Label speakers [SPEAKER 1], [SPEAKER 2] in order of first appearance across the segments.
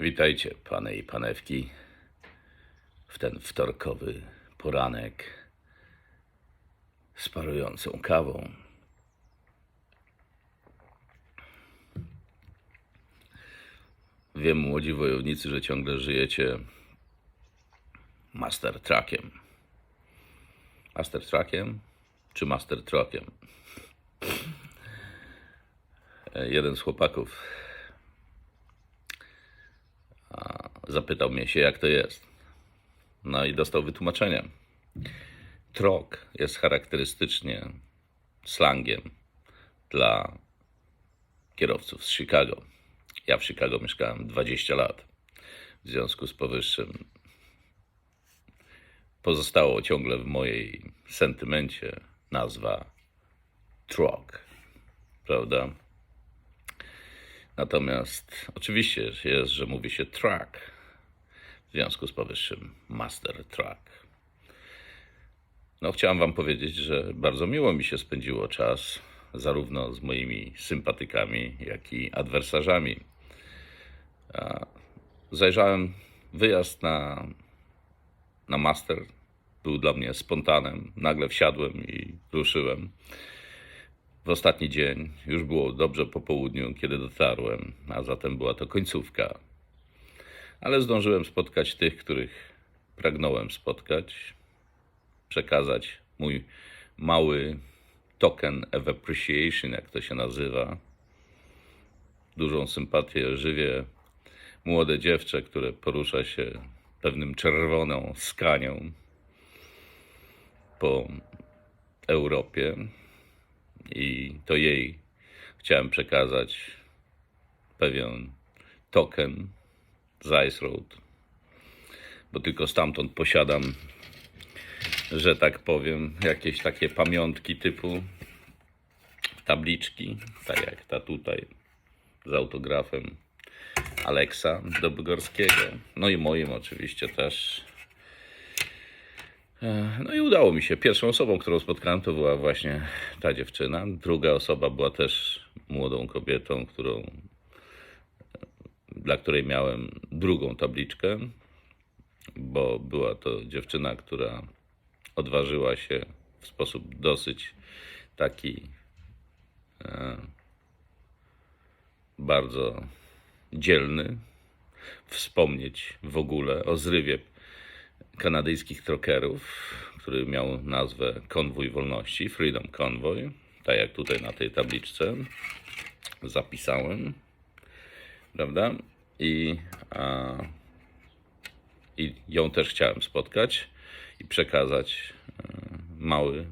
[SPEAKER 1] Witajcie, panie i panewki, w ten wtorkowy poranek z parującą kawą. Wiem, młodzi wojownicy, że ciągle żyjecie master truckiem. Master truckiem czy master truckiem? Jeden z chłopaków zapytał mnie się, jak to jest. No i dostał wytłumaczenie. Trok jest charakterystycznie slangiem dla kierowców z Chicago. Ja w Chicago mieszkałem 20 lat. W związku z powyższym pozostało ciągle w mojej sentymencie nazwa truck, prawda? Natomiast oczywiście jest, że mówi się truck, w związku z powyższym master truck. No, chciałem Wam powiedzieć, że bardzo miło mi się spędziło czas zarówno z moimi sympatykami, jak i adwersarzami. Zajrzałem, wyjazd na, na master był dla mnie spontanem. Nagle wsiadłem i ruszyłem. W ostatni dzień już było dobrze po południu, kiedy dotarłem, a zatem była to końcówka. Ale zdążyłem spotkać tych, których pragnąłem spotkać, przekazać mój mały token of appreciation, jak to się nazywa. Dużą sympatię żywię młode dziewczę, które porusza się pewnym czerwoną skanią po Europie i to jej chciałem przekazać pewien token z Ice Road, bo tylko stamtąd posiadam, że tak powiem, jakieś takie pamiątki typu tabliczki, tak jak ta tutaj z autografem Aleksa Dobgorskiego, no i moim oczywiście też. E, No i udało mi się. Pierwszą osobą, którą spotkałem, to była właśnie ta dziewczyna. Druga osoba była też młodą kobietą, którą, dla której miałem drugą tabliczkę, bo była to dziewczyna, która odważyła się w sposób dosyć taki e, bardzo dzielny wspomnieć w ogóle o zrywie kanadyjskich trokerów, który miał nazwę Konwój Wolności, Freedom Convoy, tak jak tutaj na tej tabliczce zapisałem, prawda? I, a, i ją też chciałem spotkać i przekazać e, mały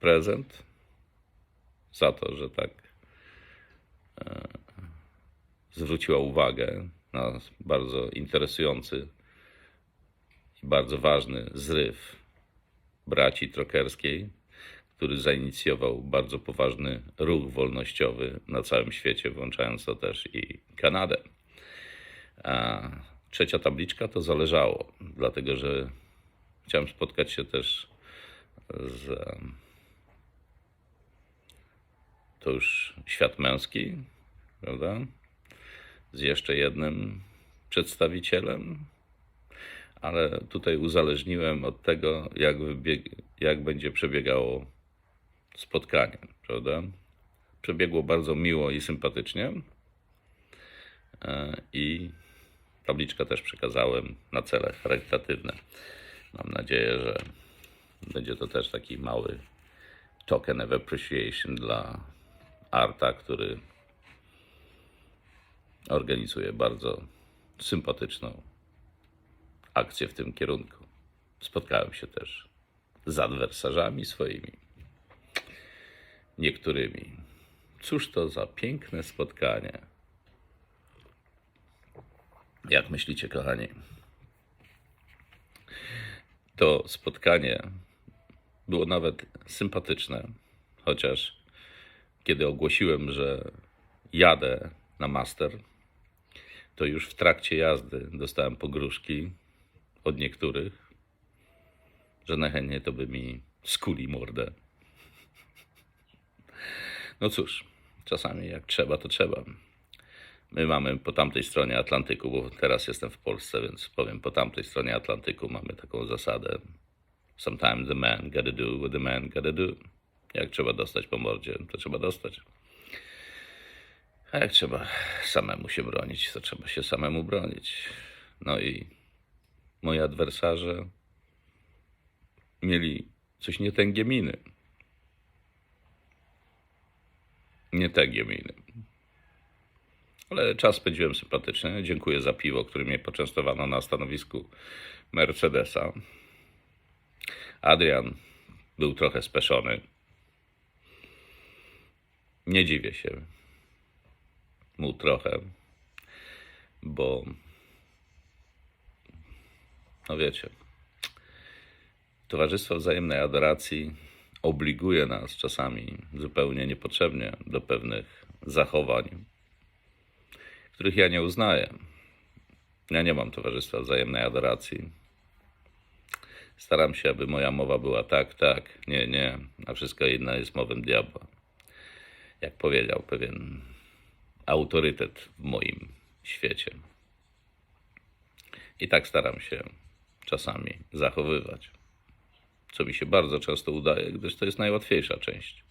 [SPEAKER 1] prezent za to, że tak zwróciła uwagę na bardzo interesujący i bardzo ważny zryw braci trokerskiej, który zainicjował bardzo poważny ruch wolnościowy na całym świecie, włączając to też i Kanadę. A trzecia tabliczka to zależało, dlatego że chciałem spotkać się też z to już świat męski, prawda? z jeszcze jednym przedstawicielem, ale tutaj uzależniłem od tego, jak, jak będzie przebiegało spotkanie, prawda? Przebiegło bardzo miło i sympatycznie E, i tabliczkę też przekazałem na cele charytatywne. Mam nadzieję, że będzie to też taki mały token of appreciation dla Arta, który organizuje bardzo sympatyczną akcję w tym kierunku. Spotkałem się też z adwersarzami swoimi, niektórymi. Cóż to za piękne spotkanie. Jak myślicie, kochani? To spotkanie było nawet sympatyczne, chociaż kiedy ogłosiłem, że jadę na master, to już w trakcie jazdy dostałem pogróżki od niektórych, że najchętniej to by mi skuli mordę. No cóż, czasami jak trzeba, to trzeba. My mamy po tamtej stronie Atlantyku, bo teraz jestem w Polsce, więc powiem po tamtej stronie Atlantyku mamy taką zasadę. Sometimes the man gotta do what the man gotta do. Jak trzeba dostać po mordzie, to trzeba dostać. A jak trzeba samemu się bronić, to trzeba się samemu bronić. No i moi adwersarze mieli coś nietęgie miny. Nietęgie miny. Ale czas spędziłem sympatycznie. Dziękuję za piwo, które mnie poczęstowano na stanowisku Mercedesa. Adrian był trochę speszony. Nie dziwię się mu trochę, bo no wiecie, Towarzystwo Wzajemnej Adoracji obliguje nas czasami zupełnie niepotrzebnie do pewnych zachowań, których ja nie uznaję. Ja nie mam Towarzystwa Wzajemnej Adoracji. Staram się, aby moja mowa była tak, tak, nie, nie, a wszystko inne jest mową diabła. Jak powiedział pewien autorytet w moim świecie. I tak staram się czasami zachowywać, co mi się bardzo często udaje, gdyż to jest najłatwiejsza część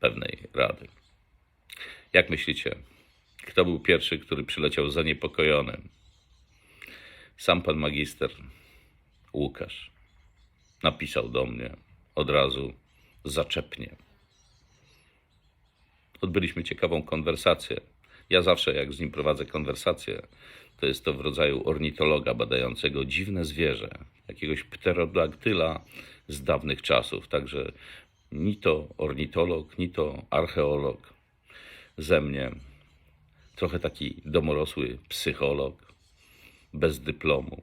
[SPEAKER 1] pewnej rady. Jak myślicie, kto był pierwszy, który przyleciał zaniepokojony? Sam pan magister Łukasz napisał do mnie od razu zaczepnie. Odbyliśmy ciekawą konwersację. Ja zawsze, jak z nim prowadzę konwersację, to jest to w rodzaju ornitologa badającego dziwne zwierzę, jakiegoś pterodaktyla z dawnych czasów. Także ni to ornitolog, ni to archeolog ze mnie. Trochę taki domorosły psycholog, bez dyplomu.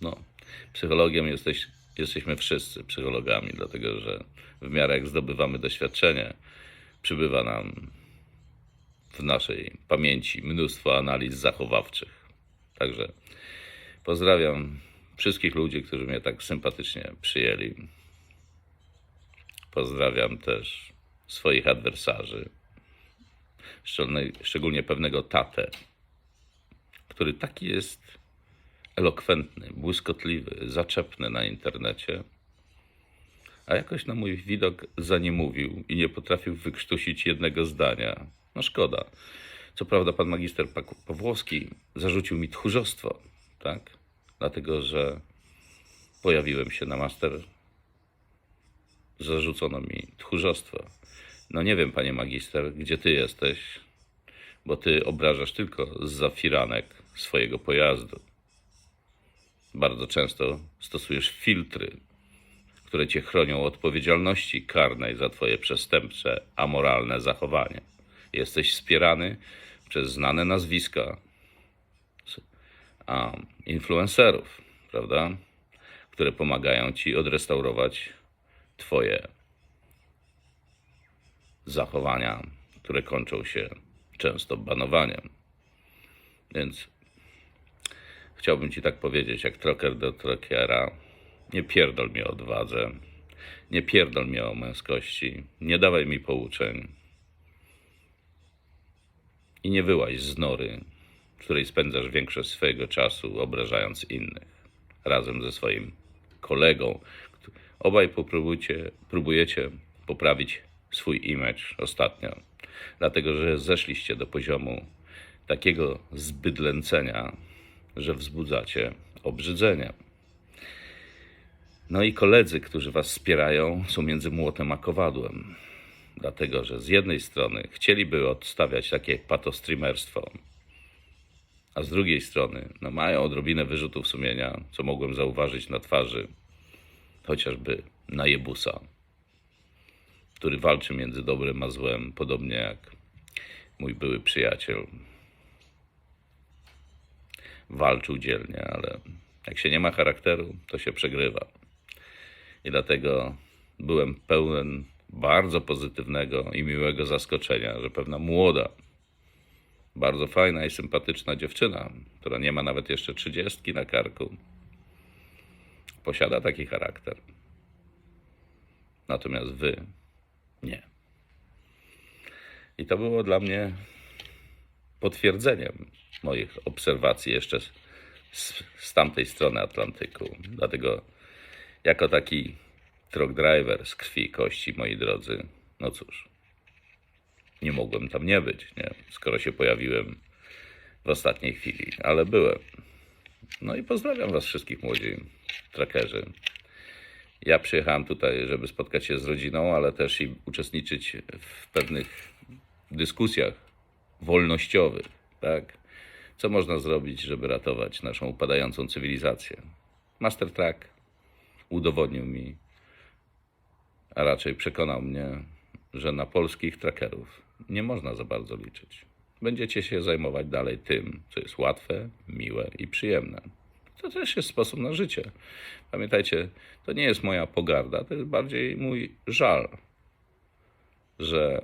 [SPEAKER 1] No, psychologiem jesteś, jesteśmy wszyscy psychologami, dlatego że w miarę jak zdobywamy doświadczenie, przybywa nam w naszej pamięci mnóstwo analiz zachowawczych. Także pozdrawiam wszystkich ludzi, którzy mnie tak sympatycznie przyjęli. Pozdrawiam też swoich adwersarzy, szczególnie, pewnego tatę, który taki jest elokwentny, błyskotliwy, zaczepny na internecie, a jakoś na mój widok zaniemówił i nie potrafił wykrztusić jednego zdania. No szkoda. Co prawda pan magister Pawłowski zarzucił mi tchórzostwo, tak? Dlatego, że pojawiłem się na master, zarzucono mi tchórzostwo. No nie wiem, panie magister, gdzie ty jesteś, bo ty obrażasz tylko z firanek swojego pojazdu. Bardzo często stosujesz filtry, które cię chronią od odpowiedzialności karnej za twoje przestępcze, amoralne zachowanie. Jesteś wspierany przez znane nazwiska influencerów, prawda? Które pomagają ci odrestaurować twoje zachowania, które kończą się często banowaniem. Więc chciałbym ci tak powiedzieć, jak troker do trokera, nie pierdol mi o odwadze, nie pierdol mi o męskości, nie dawaj mi pouczeń i nie wyłaź z nory, w której spędzasz większość swojego czasu obrażając innych, razem ze swoim kolegą. Obaj popróbujcie, próbujecie poprawić swój image ostatnio, dlatego że zeszliście do poziomu takiego zbydlęcenia, że wzbudzacie obrzydzenie. No i koledzy, którzy was wspierają, są między młotem a kowadłem. Dlatego, że z jednej strony chcieliby odstawiać takie patostreamerstwo, a z drugiej strony no, mają odrobinę wyrzutów sumienia, co mogłem zauważyć na twarzy chociażby Najebusa, który walczy między dobrem a złem, podobnie jak mój były przyjaciel. Walczył dzielnie, ale jak się nie ma charakteru, to się przegrywa. I dlatego byłem pełen bardzo pozytywnego i miłego zaskoczenia, że pewna młoda, bardzo fajna i sympatyczna dziewczyna, która nie ma nawet jeszcze trzydziestki na karku, posiada taki charakter. Natomiast wy nie. I to było dla mnie potwierdzeniem moich obserwacji jeszcze z, z, tamtej strony Atlantyku. Dlatego, jako taki truck driver z krwi i kości, moi drodzy, no cóż, nie mogłem tam nie być, nie? skoro się pojawiłem w ostatniej chwili, ale byłem. No i pozdrawiam Was wszystkich młodzi trackerzy. Ja przyjechałem tutaj, żeby spotkać się z rodziną, ale też i uczestniczyć w pewnych dyskusjach wolnościowych, tak? Co można zrobić, żeby ratować naszą upadającą cywilizację? Master Track udowodnił mi, a raczej przekonał mnie, że na polskich trackerów nie można za bardzo liczyć. Będziecie się zajmować dalej tym, co jest łatwe, miłe i przyjemne. To też jest sposób na życie. Pamiętajcie, to nie jest moja pogarda, to jest bardziej mój żal, że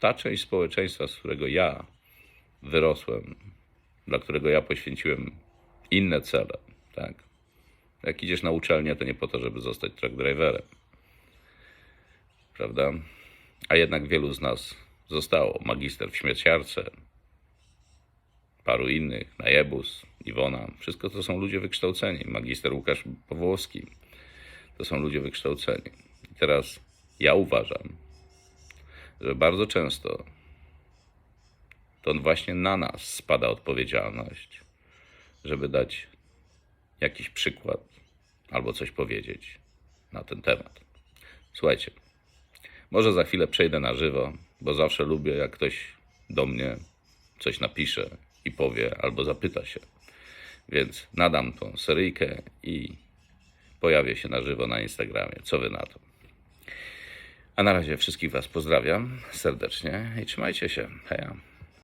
[SPEAKER 1] ta część społeczeństwa, z którego ja wyrosłem, dla którego ja poświęciłem inne cele, tak? Jak idziesz na uczelnię, to nie po to, żeby zostać truck driverem, prawda? A jednak wielu z nas zostało. Magister w śmieciarce, paru innych, Najebus, Iwona. Wszystko to są ludzie wykształceni. Magister Łukasz Powłoski. To są ludzie wykształceni. I teraz ja uważam, że bardzo często to właśnie na nas spada odpowiedzialność, żeby dać jakiś przykład albo coś powiedzieć na ten temat. Słuchajcie, może za chwilę przejdę na żywo, bo zawsze lubię, jak ktoś do mnie coś napisze i powie albo zapyta się. Więc nadam tą seryjkę i pojawię się na żywo na Instagramie. Co wy na to? A na razie wszystkich Was pozdrawiam serdecznie i trzymajcie się. Heja.